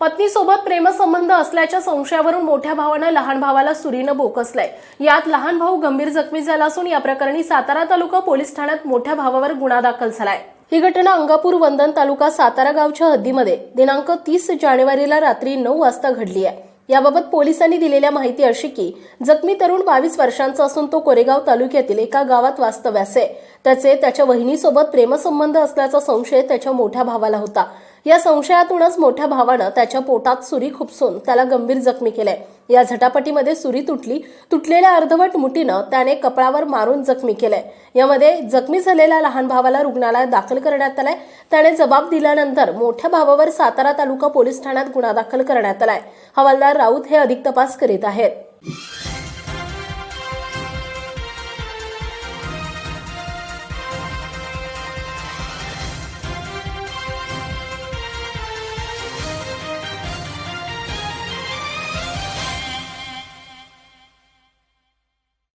पत्नीसोबत प्रेमसंबंध असल्याच्या संशयावरून मोठ्या भावानं लहान भावाला सुरीनं बोकसलंय. यात लहान भाऊ गंभीर जखमी झाला असून या प्रकरणी सातारा तालुका पोलीस ठाण्यात मोठ्या भावावर गुन्हा दाखल झालाय. ही घटना अंगापूर वंदन तालुका सातारा गावच्या हद्दीमध्ये दिनांक तीस जानेवारीला रात्री नऊ वाजता घडली आहे. याबाबत पोलिसांनी दिलेल्या माहिती अशी की जखमी तरुण बावीस वर्षांचा असून तो कोरेगाव तालुक्यातील एका गावात वास्तव्यास आहे. त्याचे त्याच्या वहिनीसोबत प्रेमसंबंध असल्याचा संशय त्याच्या मोठ्या भावाला होता. या संशयातूनच मोठ्या भावानं त्याच्या पोटात सुरी खुपसून त्याला गंभीर जखमी केलंय. या झटापटीमध्ये सुरी तुटली तुटलेल्या अर्धवट मुठीनं त्याने कपळावर मारून जखमी केलंय. यामध्ये जखमी झालेल्या लहान भावाला रुग्णालयात दाखल करण्यात आलाय. त्याने जबाब दिल्यानंतर मोठ्या भावावर सातारा तालुका पोलीस ठाण्यात गुन्हा दाखल करण्यात आलाय. हवालदार राऊत हे अधिक तपास करीत आहेत.